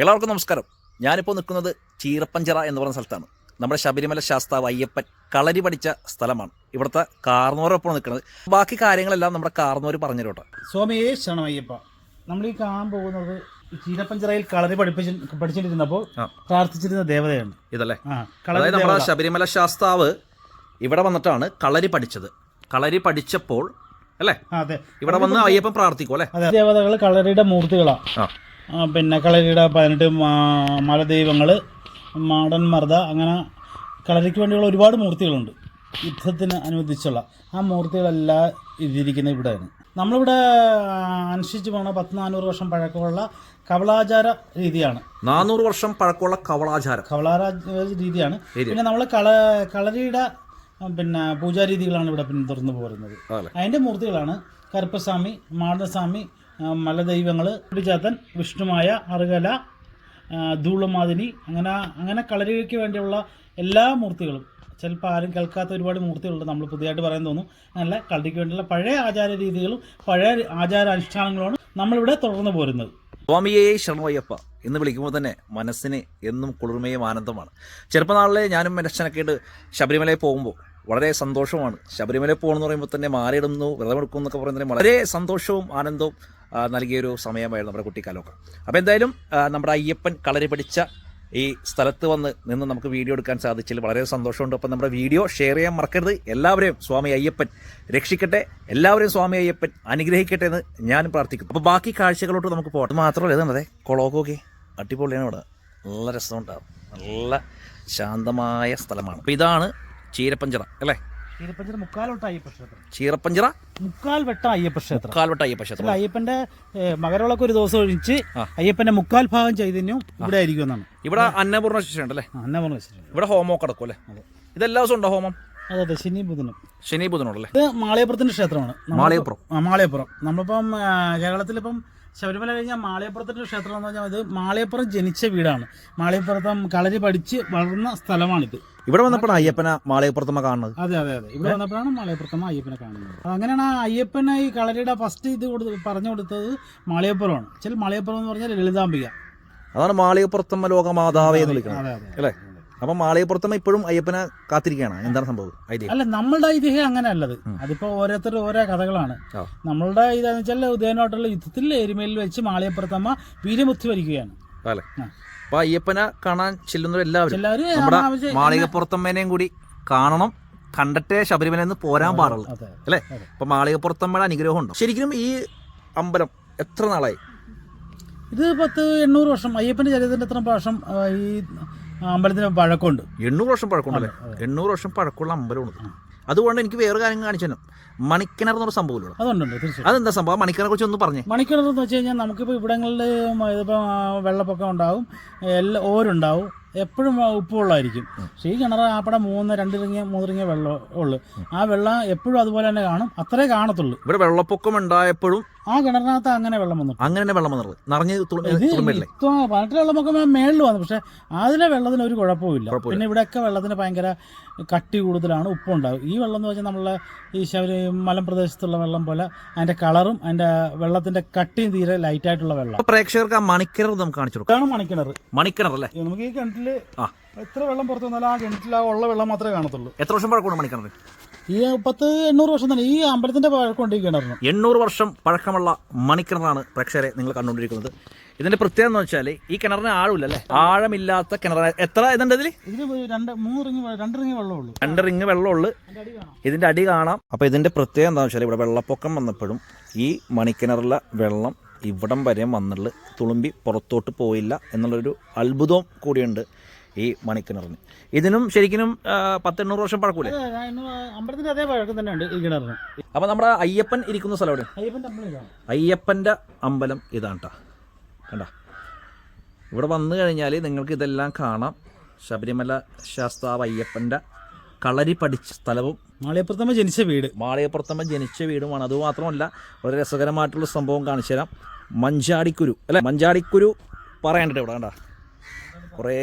എല്ലാവർക്കും നമസ്കാരം. ഞാനിപ്പോൾ നിൽക്കുന്നത് ചീറപ്പഞ്ചറ എന്ന് പറയുന്ന സ്ഥലത്താണ്. നമ്മുടെ ശബരിമല ശാസ്താവ് അയ്യപ്പൻ കളരി പഠിച്ച സ്ഥലമാണ്. ഇവിടുത്തെ കാർന്നോരൊപ്പം നിൽക്കുന്നത്. ബാക്കി കാര്യങ്ങളെല്ലാം നമ്മുടെ കാർന്നോര് പറഞ്ഞു തരോട്ടെ സ്വാമിയേ അയ്യപ്പ? നമ്മൾ ഈ കാണാൻ പോകുന്നത് ചീരപ്പഞ്ചിറയിൽ കളരി പഠിപ്പിച്ച് പഠിച്ചിട്ടിരുന്നപ്പോൾ പ്രാർത്ഥിച്ചിരുന്ന ദേവതയാണ്. ഇതല്ലേ? അതായത് നമ്മുടെ ശബരിമല ശാസ്താവ് ഇവിടെ വന്നിട്ടാണ് കളരി പഠിച്ചത്. കളരി പഠിച്ചപ്പോൾ അല്ലേ? അതെ. ഇവിടെ വന്ന് അയ്യപ്പൻ പ്രാർത്ഥിക്കും അല്ലേ ദേവതകൾ കളരിയുടെ മൂർത്തികളാണ് പിന്നെ കളരിയുടെ പതിനെട്ട് മല മലദൈവങ്ങൾ മാടൻ മർദ്ദ അങ്ങനെ കളരിക്ക് വേണ്ടിയുള്ള ഒരുപാട് മൂർത്തികളുണ്ട്. യുദ്ധത്തിന് അനുവദിച്ചുള്ള. ആ മൂർത്തികളെല്ലാം ഇതിരിക്കുന്നത് ഇവിടെയാണ്. നമ്മളിവിടെ അനുഷ്ഠിച്ചു പോണ പത്ത് നാനൂറ് വർഷം പഴക്കമുള്ള കവളാചാര രീതിയാണ്. നാനൂറ് വർഷം പഴക്കമുള്ള കവളാചാരം. കവളാചാര രീതിയാണ്. പിന്നെ നമ്മൾ കള കളരിയുടെ പിന്നെ പൂജാരീതികളാണ് ഇവിടെ പിന്തുടർന്ന് പോരുന്നത്. അതിന്റെ അതിന്റെ മൂർത്തികളാണ് കറുപ്പസ്വാമി മാടസ്വാമി മലദൈവങ്ങൾ കുട്ടിച്ചാത്തൻ വിഷ്ണുമായ അറുകല ധൂളുമാതിനി അങ്ങനെ അങ്ങനെ കളരിക്ക് വേണ്ടിയുള്ള എല്ലാ മൂർത്തികളും. ചിലപ്പോൾ ആരും കേൾക്കാത്ത ഒരുപാട് മൂർത്തികളുണ്ട് നമ്മൾ പുതിയതായിട്ട് പറയാൻ തോന്നും. നല്ല കളരിക്ക് വേണ്ടിയുള്ള പഴയ ആചാര രീതികളും പഴയ ആചാര അനുഷ്ഠാനങ്ങളുമാണ് നമ്മളിവിടെ തുടർന്ന് പോരുന്നത്. സ്വാമിയെ ശരണമയ്യപ്പ എന്ന് വിളിക്കുമ്പോൾ തന്നെ മനസ്സിന് എന്നും കുളിർമയും ആനന്ദമാണ് ചെറുപ്പനാളിലെ ഞാനും എന്റെ അച്ഛനൊക്കെ ശബരിമലയിൽ പോകുമ്പോൾ വളരെ സന്തോഷമാണ്. ശബരിമല പോകണമെന്ന് പറയുമ്പോൾ തന്നെ മാലയിടുന്നു വ്രതമെടുക്കും എന്നൊക്കെ പറയുന്നതിന് വളരെ സന്തോഷവും ആനന്ദവും നൽകിയൊരു സമയമായിരുന്നു നമ്മുടെ കുട്ടിക്കാലമൊക്കെ. അപ്പോൾ എന്തായാലും നമ്മുടെ അയ്യപ്പൻ കളരി പഠിച്ച ഈ സ്ഥലത്ത് വന്ന് നിന്ന് നമുക്ക് വീഡിയോ എടുക്കാൻ സാധിച്ചതിൽ വളരെ സന്തോഷമുണ്ട്. അപ്പം നമ്മുടെ വീഡിയോ ഷെയർ ചെയ്യാൻ മറക്കരുത്. എല്ലാവരെയും സ്വാമി അയ്യപ്പൻ രക്ഷിക്കട്ടെ. എല്ലാവരെയും സ്വാമി അയ്യപ്പൻ അനുഗ്രഹിക്കട്ടെ എന്ന് ഞാൻ പ്രാർത്ഥിക്കുന്നു. അപ്പോൾ ബാക്കി കാഴ്ചകളോട്ട് നമുക്ക് പോകാം അത് മാത്രമല്ല ഇതാണതെ കൊളോക്കോക്കെ അടിപൊളിയാണ് ഇവിടെ. നല്ല രസമുണ്ടാകും നല്ല ശാന്തമായ സ്ഥലമാണ്. അപ്പോൾ ഇതാണ് ചീരപ്പഞ്ചിറ അല്ലേ? ഇരുപ്പഞ്ചിന് മുക്കാലോട്ട് അയ്യപ്പ ക്ഷേത്രം. മുക്കാൽ വട്ട അയ്യപ്പ ക്ഷേത്രം. കാൽവട്ട അയ്യപ്പ ക്ഷേത്രം. അല്ല അയ്യപ്പന്റെ മകരവിളക്ക് ഒരു ദിവസം ഒഴിച്ച്. അയ്യപ്പന്റെ മുക്കാൽ ഭാഗം ചൈതന്യവും ഇവിടെ ആയിരിക്കും എന്നാണ്. ഇവിടെ അന്നപൂർണ ശിക്ഷ ഉണ്ടല്ലേ അന്നപൂർണ ഇവിടെ ഹോമമൊക്കെ നടക്കും അല്ലേ? ഇതെല്ലാ ദിവസവും ഉണ്ടോ ഹോമം? അതെ അതെ ശനി ബുധനും. ശനി ഇത് മാളിയപ്പുറത്തിന്റെ ക്ഷേത്രമാണ്. മാളയപ്പുറം. ആ, മാളിയപ്പുറം. നമ്മളിപ്പം കേരളത്തിലിപ്പം ശബരിമല കഴിഞ്ഞാൽ മാളിയപ്പുറത്തിന്റെ ക്ഷേത്രം എന്ന് പറഞ്ഞാൽ ഇത് മാളിയപ്പുറം ജനിച്ച വീടാണ്. മാളിയപ്പുറത്തം കളരി പഠിച്ച് വളർന്ന സ്ഥലമാണിത്. ഇവിടെ വന്നപ്പോഴാണ് അയ്യപ്പനെ മാളയപ്പുറത്തമ്മ കാണുന്നത്? അതെ അതെ അതെ. ഇവിടെ വന്നപ്പോഴാണ് മാളിയപ്പുറത്തമ്മ അയ്യപ്പനെ കാണുന്നത്. അങ്ങനെയാണ് ആ അയ്യപ്പനെ ഈ കളരിയുടെ ഫസ്റ്റ് ഇത് കൊടുത്ത് പറഞ്ഞു കൊടുത്തത് മാളിയപ്പുറമാണ് ചില മാളിയപ്പുറം എന്ന് പറഞ്ഞാൽ ലളിതാംബിക. അതാണ് മാളികപ്പുറത്തമ്മ ലോകമാതാവേ എന്ന് വിളിക്കുന്നത്. അല്ലേ? അപ്പം മാളികപ്പുറത്തമ്മ ഇപ്പോഴും അയ്യപ്പനെ കാത്തിരിക്കുകയാണ്. എന്താണ് സംഭവം? അല്ല നമ്മളുടെ ഐതിഹ്യം അങ്ങനെ അല്ലത് അതിപ്പോ ഓരോരുത്തർ ഓരോ കഥകളാണ്. നമ്മളുടെ ഇതാന്ന് വെച്ചാൽ ഉദയനോട്ടുള്ള യുദ്ധത്തിൽ എരുമേലിൽ വെച്ച് മാളികപ്പുറത്തമ്മ വീരമുത്തി വരികയാണ്. അല്ലേ. അപ്പൊ അയ്യപ്പനെ കാണാൻ ചെല്ലുന്നവർ എല്ലാവരും. നമ്മുടെ മാളികപ്പുറത്തമ്മേനെയും കൂടി കാണണം. കണ്ടിട്ടേ ശബരിമല നിന്ന് പോരാൻ പാടുള്ളൂ. അല്ലേ. അപ്പൊ മാളികപ്പുറത്തമ്മയുടെ അനുഗ്രഹം ഉണ്ടോ ശരിക്കും ഈ അമ്പലം എത്ര നാളായി? ഇത് പത്ത് എണ്ണൂറ് വർഷം. അയ്യപ്പന്റെ ചരിത്രത്തിന് എത്ര വർഷം ഈ അമ്പലത്തിന് പഴക്കമുണ്ട്. എണ്ണൂറ് വർഷം പഴക്കമുണ്ടല്ലേ എണ്ണൂറ് വർഷം പഴക്കമുള്ള അമ്പലമാണ് അതുകൊണ്ട് എനിക്ക് വേറെ കാര്യം കാണിച്ചു മണിക്കിണർ സംഭവമില്ല അതുണ്ടുണ്ട് അതെന്താ സംഭവം? മണിക്കിണറെ കുറിച്ച് ഒന്ന് പറഞ്ഞു. മണിക്കിണർ എന്ന് വെച്ച് കഴിഞ്ഞാൽ നമുക്കിപ്പോൾ ഇവിടങ്ങളിൽ ഇതിപ്പോൾ വെള്ളപ്പൊക്കം ഉണ്ടാവും. എല്ലാ ഓരുണ്ടാവും. എപ്പോഴും ഉപ്പുവെള്ളമായിരിക്കും. പക്ഷേ ഈ കിണർ ആപ്പടെ മൂന്ന് രണ്ടിറങ്ങിയ മൂന്നിറങ്ങിയ വെള്ളം ഉള്ളു. ആ വെള്ളം എപ്പോഴും അതുപോലെ തന്നെ കാണും. അത്രേ കാണത്തുള്ളൂ. ഇവിടെ വെള്ളപ്പൊക്കം ഉണ്ടായപ്പോഴും ആ കിണറിനകത്ത് അങ്ങനെ വെള്ളം വന്നു അങ്ങനെ വെള്ളം വന്നത് നിറഞ്ഞ് വെള്ളമൊക്കെ മേളിൽ വന്നു. പക്ഷെ അതിലെ വെള്ളത്തിന് ഒരു കുഴപ്പമില്ല. ഇല്ല പിന്നെ ഇവിടെയൊക്കെ വെള്ളത്തിന് ഭയങ്കര കട്ടി കൂടുതലാണ് ഉപ്പുണ്ടാവും ഈ വെള്ളം എന്ന് വെച്ചാൽ നമ്മളെ ഈ ശബരി മലമ്പ്രദേശത്തുള്ള വെള്ളം പോലെ അതിന്റെ കളറും അതിന്റെ വെള്ളത്തിന്റെ കട്ടിയും തീരെ ലൈറ്റ് ആയിട്ടുള്ള വെള്ളം പ്രേക്ഷകർക്ക് ആ മണിക്കിണർ നമുക്ക് കാണിച്ചു കൊടുക്കാം. മണിക്കിണർ. മണിക്കിണർ അല്ലേ? നമുക്ക് ഈ കിണറ്റിൽ ആ. എത്ര വെള്ളം പുറത്തു വന്നാലും ആ കിണറ്റിൽ ആ ഉള്ള വെള്ളം മാത്രമേ കാണത്തുള്ളൂ. എത്ര വർഷം പഴക്കമുണ്ട് മണിക്കിണർ ഈ പത്ത് എണ്ണൂറ് വർഷം തന്നെ. ഈ അമ്പലത്തിന്റെ പഴക്കമുണ്ട് ഈ കിണറിന്. എണ്ണൂറ് വർഷം പഴക്കമുള്ള മണിക്കിണറാണ് പ്രേക്ഷകരെ നിങ്ങൾ കണ്ടുകൊണ്ടിരിക്കുന്നത്. ഇതിന്റെ പ്രത്യേകത എന്ന് വെച്ചാൽ ഈ കിണറിന് ആഴമില്ല അല്ലേ ആഴമില്ലാത്ത കിണർ എത്ര ഇതുണ്ട് ഇതിൽ രണ്ട് മൂന്ന് റിങ് രണ്ട് റിങ് വെള്ളമുള്ളൂ. രണ്ട് റിങ് വെള്ളമുള്ളു. ഇതിന്റെ അടി കാണാം. അപ്പൊ ഇതിന്റെ പ്രത്യേകത എന്താണെന്ന് വെച്ചാൽ ഇവിടെ വെള്ളപ്പൊക്കം വന്നപ്പോഴും ഈ മണിക്കിണറിലെ വെള്ളം ഇവിടം വരെ വന്നുള്ളു തുളുമ്പി പുറത്തോട്ട് പോയില്ല എന്നുള്ളൊരു അത്ഭുതവും കൂടിയുണ്ട് ഈ മണിക്കിണറിന്. ഇതിനും ശരിക്കും പത്തെണ്ണൂറ് വർഷം പഴക്കൂലേ? അമ്പലത്തിന്റെ അതേ പഴക്കം തന്നെ ഉണ്ട് ഈ കിണറിന്. അപ്പൊ നമ്മുടെ അയ്യപ്പൻ ഇരിക്കുന്ന സ്ഥലം എവിടെ? അയ്യപ്പന്റെ അമ്പലം ഇതാണ് കേട്ടാ അമ്പലം ഇതാണ് കേട്ടോ കണ്ട? ഇവിടെ വന്നു കഴിഞ്ഞാൽ നിങ്ങൾക്ക് ഇതെല്ലാം കാണാം. ശബരിമല ശാസ്താവ് അയ്യപ്പന്റെ കളരി പഠിച്ച സ്ഥലവും മാളിയപ്പുറത്തമ്മ ജനിച്ച വീട്. മാളിയപ്പുറത്തമ്മ ജനിച്ച വീടുമാണ്. അതുമാത്രമല്ല വളരെ രസകരമായിട്ടുള്ള സംഭവം കാണിച്ചു തരാം. മഞ്ചാടിക്കുരു അല്ലെ? മഞ്ചാടിക്കുരു പറയണ്ടേ ഇവിടെ കണ്ട? കുറേ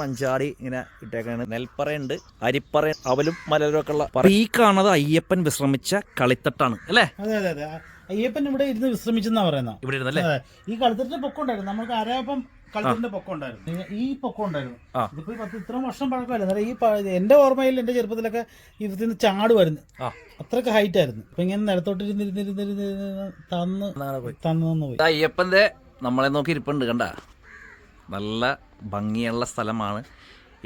മഞ്ചാടി ഇങ്ങനെ ഇട്ടേക്കാണ് നെൽപ്പറയുണ്ട് അരിപ്പറ അവലും മലരും ഒക്കെ ഉള്ള ഈ കാണുന്നത് അയ്യപ്പൻ വിശ്രമിച്ച കളിത്തട്ടാണ് അല്ലേ? അതെ അതെ അതെ. അയ്യപ്പൻ ഇവിടെ ഇരുന്ന് വിശ്രമിച്ചെന്നാ പറയുന്നത് ഇവിടെ ഇരുന്നല്ലേ? ഈ കളിത്തട്ടിന്റെ പൊക്കുണ്ടായിരുന്നു. നമുക്ക് അരയപ്പം കളത്തിന്റെ പൊക്കം ഉണ്ടായിരുന്നു. ഈ പൊക്കം ഉണ്ടായിരുന്നു. ഇതിപ്പോ പത്ത് ഇത്ര വർഷം പഴക്കമല്ല? അന്നേരം ഈ എന്റെ ഓർമ്മയിൽ എന്റെ ചെറുപ്പത്തിലൊക്കെ ഇതിന്ന് ചാടുമായിരുന്നു. വരുന്നു അത്രയ്ക്ക് ഹൈറ്റ് ആയിരുന്നു. ഇപ്പൊ ഇങ്ങനെ നിലത്തോട്ടിരുന്നിരുന്നിരുന്നിരുന്ന് തന്ന് തന്നു തന്നു പോയി. അയ്യപ്പന്റെ നമ്മളെ നോക്കി ഇരിപ്പുണ്ട് കണ്ട? നല്ല ഭംഗിയുള്ള സ്ഥലമാണ്.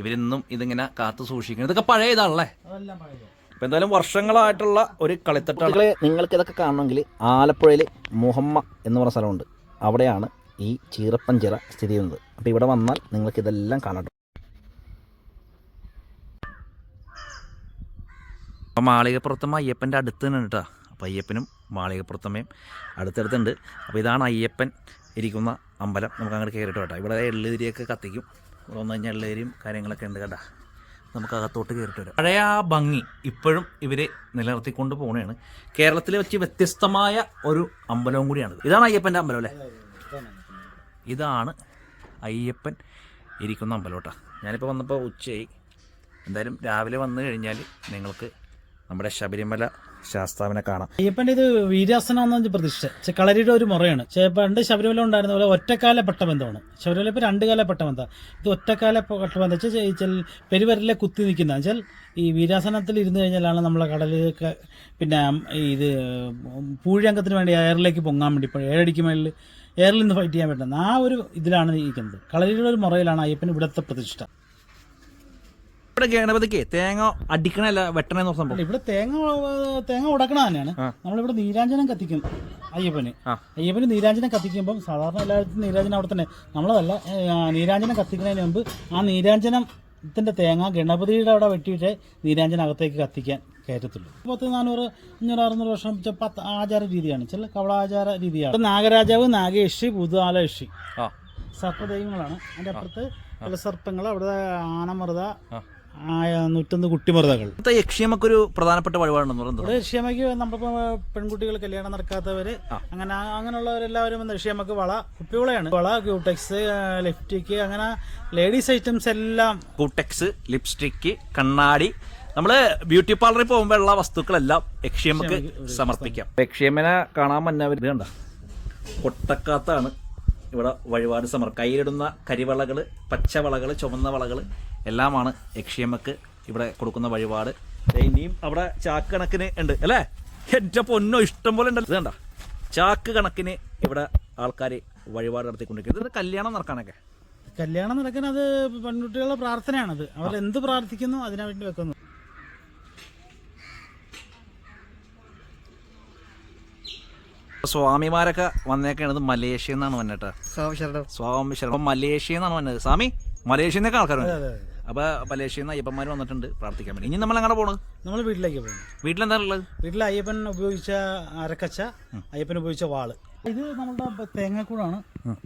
ഇവരിന്നും ഇതിങ്ങനെ കാത്തു സൂക്ഷിക്കുന്നത് ഇതൊക്കെ പഴയ ഇതാണല്ലേ? അതെല്ലാം പഴയത്. ഇപ്പം എന്തായാലും വർഷങ്ങളായിട്ടുള്ള ഒരു കളിത്തട്ടാണ്. നിങ്ങൾക്ക് ഇതൊക്കെ കാണണമെങ്കിൽ ആലപ്പുഴയിൽ മുഹമ്മ എന്ന് പറഞ്ഞ സ്ഥലമുണ്ട്. അവിടെയാണ് ഈ ചീറപ്പഞ്ചിറ സ്ഥിതി ചെയ്യുന്നത്. അപ്പോൾ ഇവിടെ വന്നാൽ നിങ്ങൾക്ക് ഇതെല്ലാം കാണാം അപ്പോൾ മാളികപ്പുറത്തമ്മ അയ്യപ്പന്റെ അടുത്ത് തന്നെ കേട്ടോ. അപ്പോൾ അയ്യപ്പനും മാളികപ്പുറത്തമ്മയും അടുത്തടുത്തുണ്ട്. അപ്പോൾ ഇതാണ് അയ്യപ്പൻ ഇരിക്കുന്ന അമ്പലം. നമുക്ക് അങ്ങോട്ട് കയറിയിട്ട് കേട്ടോ ഇവിടെ എള്ളുതിരിയൊക്കെ കത്തിക്കും. ഇവിടെ വന്നു കഴിഞ്ഞാൽ എള്ളുതിരിയും കാര്യങ്ങളൊക്കെ ഉണ്ട് കേട്ടോ. നമുക്ക് അകത്തോട്ട് കയറിയിട്ട് വരാം. പഴയ ആ ഭംഗി ഇപ്പോഴും ഇവർ നിലനിർത്തിക്കൊണ്ട് പോവുകയാണ്. കേരളത്തിലെ വെച്ച് വ്യത്യസ്തമായ ഒരു അമ്പലവും കൂടിയാണ് ഇതാണ് അയ്യപ്പന്റെ അമ്പലം അല്ലേ? ഇതാണ് അയ്യപ്പൻ ഇരിക്കുന്ന അമ്പലം കേട്ടോ. ഞാനിപ്പോൾ വന്നപ്പോൾ ഉച്ചയായി. എന്തായാലും രാവിലെ വന്നു കഴിഞ്ഞാൽ നിങ്ങൾക്ക് നമ്മുടെ ശബരിമല ശാസ്താവിനെ കാണാം. അയ്യപ്പന്റെ ഇത് വീരാസനം എന്ന പ്രതിഷ്ഠ. കളരിയുടെ ഒരു മുറയാണ്. പണ്ട് ശബരിമല ഉണ്ടായിരുന്ന പോലെ ഒറ്റക്കാല പട്ടബന്ധമാണ്. ശബരിമല ഇപ്പൊ രണ്ട് കാല പട്ടബന്ധം. ഇത് ഒറ്റക്കാല പട്ടബന്ധം. വെച്ചാൽ പെരുവരലെ കുത്തി നിൽക്കുന്ന. വെച്ചാൽ ഈ വീരാസനത്തിൽ ഇരുന്ന് കഴിഞ്ഞാലാണ് നമ്മളെ കടലിൽ പിന്നെ ഇത് പൂഴിയംഗത്തിന് വേണ്ടി എയറിലേക്ക് പൊങ്ങാൻ വേണ്ടി ഇപ്പോൾ ഏഴടിക്ക് മേളിൽ എയറിൽ നിന്ന് ഫൈറ്റ് ചെയ്യാൻ പറ്റുന്നത് ആ ഒരു ഇതിലാണ് ഇരിക്കുന്നത്. കളരിയുടെ ഒരു മുറയിലാണ് അയ്യപ്പൻ ഇവിടുത്തെ പ്രതിഷ്ഠ. ഇവിടെ ഗണപതിക്ക് തേങ്ങ അടിക്കണല്ല വെട്ടണെന്ന് സംഭവം. ഇവിടെ തേങ്ങ തേങ്ങ ഉടക്കണ തന്നെയാണ്. നമ്മളിവിടെ നീരാഞ്ജനം കത്തിക്കും അയ്യപ്പന്. അയ്യപ്പന് നീരാഞ്ജനം കത്തിക്കുമ്പോൾ സാധാരണ എല്ലായിടത്തും നീരാഞ്ജനം അവിടെ തന്നെ. നമ്മളതല്ല നീരാഞ്ജനം കത്തിക്കുന്നതിന് മുമ്പ് ആ നീരാഞ്ജനത്തിന്റെ തേങ്ങ ഗണപതിയുടെ അവിടെ വെട്ടിയിട്ട് നീരാഞ്ജന അകത്തേക്ക് കത്തിക്കാൻ കയറ്റത്തുള്ളൂ. പത്ത് നാനൂറ് അഞ്ഞൂറ് അറുന്നൂറ് വർഷം പത്ത് ആചാര രീതിയാണ്. ചില കവളാചാര രീതിയാണ്. നാഗരാജാവ് നാഗേഷി ഭൂതാലയഷി സർപ്പദൈവങ്ങളാണ്. അതിന്റെ അപ്പുറത്ത് പല സർപ്പങ്ങൾ അവിടെ ആനമൃത നൂറ്റൊന്ന് കുട്ടിമൃതകൾ. യക്ഷിയമ്മക്ക് ഒരു പ്രധാനപ്പെട്ട വഴിപാടുണ്ടെന്ന് പറയുന്നത് ഇവിടെ ഋഷിയമ്മയ്ക്ക് നമ്മളിപ്പോ പെൺകുട്ടികൾ കല്യാണം നടക്കാത്തവര് അങ്ങനെ അങ്ങനെയുള്ളവരെല്ലാവരും വന്ന് ഋഷിയമ്മക്ക് വള കുപ്പിവളയാണ്. വള ക്യൂടെക്സ് ലിപ്സ്റ്റിക്ക് അങ്ങനെ ലേഡീസ് ഐറ്റംസ് എല്ലാം. ക്യൂടെക്സ് ലിപ്സ്റ്റിക്ക് കണ്ണാടി. നമ്മൾ ബ്യൂട്ടി പാർലറിൽ പോകുമ്പോഴുള്ള വസ്തുക്കളെല്ലാം യക്ഷിയമ്മക്ക് സമർപ്പിക്കാം. യക്ഷിയമ്മനെ കാണാൻ കണ്ട കൊട്ടക്കാത്താണ് ഇവിടെ വഴിപാട് സമർ കയ്യിലിടുന്ന കരിവളകൾ പച്ചവളകൾ ചുവന്ന വളകൾ എല്ലാമാണ് യക്ഷിയമ്മക്ക് ഇവിടെ കൊടുക്കുന്ന വഴിപാട്. ഇനിയും അവിടെ ചാക്ക് കണക്കിന് ഉണ്ട് അല്ലേ? എന്റെ പൊന്നോ ഇഷ്ടം പോലെ ഉണ്ടല്ലോ ഇത് കണ്ട? ചാക്ക് കണക്കിന് ഇവിടെ ആൾക്കാർ വഴിപാട് നടത്തിക്കൊണ്ടിരിക്കുന്നത് ഇത് കല്യാണം നടക്കാനൊക്കെ? കല്യാണം നടക്കാൻ അത് പെൺകുട്ടികളുടെ പ്രാർത്ഥനയാണത്. അവർ എന്ത് പ്രാർത്ഥിക്കുന്നു അതിനു വേണ്ടി വെക്കുന്നു. സ്വാമിമാരൊക്കെ വന്നേക്കണത് മലേഷ്യ എന്നാണ് വന്നിട്ട്. സ്വാമി ശരണം. മലേഷ്യ എന്നാണ് വന്നത്. സ്വാമി മലേഷ്യന്നൊക്കെ ആൾക്കാർ അപ്പൊ മലേഷ്യയിൽ നിന്ന് അയ്യപ്പന്മാർ വന്നിട്ടുണ്ട്. പ്രാർത്ഥിക്കാൻ വേണ്ടി. ഇനി നമ്മൾ എങ്ങനെ പോണത് നമ്മൾ വീട്ടിലേക്ക് പോകുന്നു വീട്ടിലെന്താ ഉള്ളത് വീട്ടിൽ അയ്യപ്പൻ ഉപയോഗിച്ച അരക്കച്ച അയ്യപ്പൻ ഉപയോഗിച്ച വാൾ. ഇത് നമ്മുടെ തേങ്ങക്കൂടാണ്.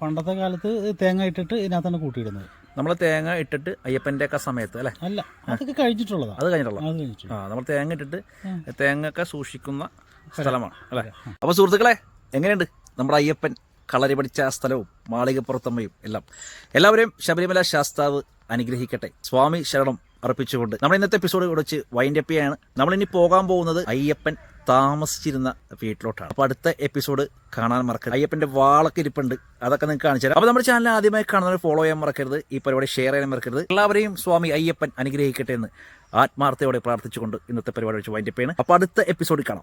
പണ്ടത്തെ കാലത്ത് തേങ്ങ ഇട്ടിട്ട് ഇതിനകത്താണ് കൂട്ടിയിടുന്നത്. നമ്മൾ തേങ്ങ ഇട്ടിട്ട് അയ്യപ്പന്റെ ഒക്കെ സമയത്ത് അല്ലേ? അല്ല അതൊക്കെ കഴിഞ്ഞിട്ടുള്ളതാണ് അത് കഴിഞ്ഞിട്ടുള്ളത്. കഴിഞ്ഞിട്ടുള്ള ആ നമ്മൾ തേങ്ങ ഇട്ടിട്ട് തേങ്ങ ഒക്കെ സൂക്ഷിക്കുന്ന സ്ഥലമാണ് അല്ലേ? അപ്പോൾ സുഹൃത്തുക്കളെ എങ്ങനെയുണ്ട് നമ്മുടെ അയ്യപ്പൻ? കളരി പഠിച്ച സ്ഥലവും മാളികപ്പുറത്തമ്മയും എല്ലാം. എല്ലാവരെയും ശബരിമല ശാസ്താവ് അനുഗ്രഹിക്കട്ടെ. സ്വാമി ശരണം അർപ്പിച്ചുകൊണ്ട് നമ്മൾ ഇന്നത്തെ എപ്പിസോഡ് കുറച്ച് വെച്ച് വൈൻഡ് അപ്പ് ചെയ്യാണ്. നമ്മളിനി പോകാൻ പോകുന്നത് അയ്യപ്പൻ താമസിച്ചിരുന്ന വീട്ടിലോട്ടാണ്. അപ്പോൾ അടുത്ത എപ്പിസോഡ് കാണാൻ മറക്കരുത്. അയ്യപ്പന്റെ വാളൊക്കെ ഇരിപ്പുണ്ട്. അതൊക്കെ നിങ്ങൾക്ക് കാണിച്ചു തരാം. അപ്പോൾ നമ്മുടെ ചാനൽ ആദ്യമായി കാണുന്നവർ ഫോളോ ചെയ്യാൻ മറക്കരുത്. ഈ പരിപാടി ഷെയർ ചെയ്യാൻ മറക്കരുത്. എല്ലാവരെയും സ്വാമി അയ്യപ്പൻ അനുഗ്രഹിക്കട്ടെ എന്ന് ആത്മാർത്ഥയോടെ പ്രാർത്ഥിച്ചുകൊണ്ട് ഇന്നത്തെ പരിപാടി വെച്ച് വൈൻഡ് അപ്പ് ചെയ്യണം. അപ്പോൾ അടുത്ത എപ്പിസോഡ് കാണാം.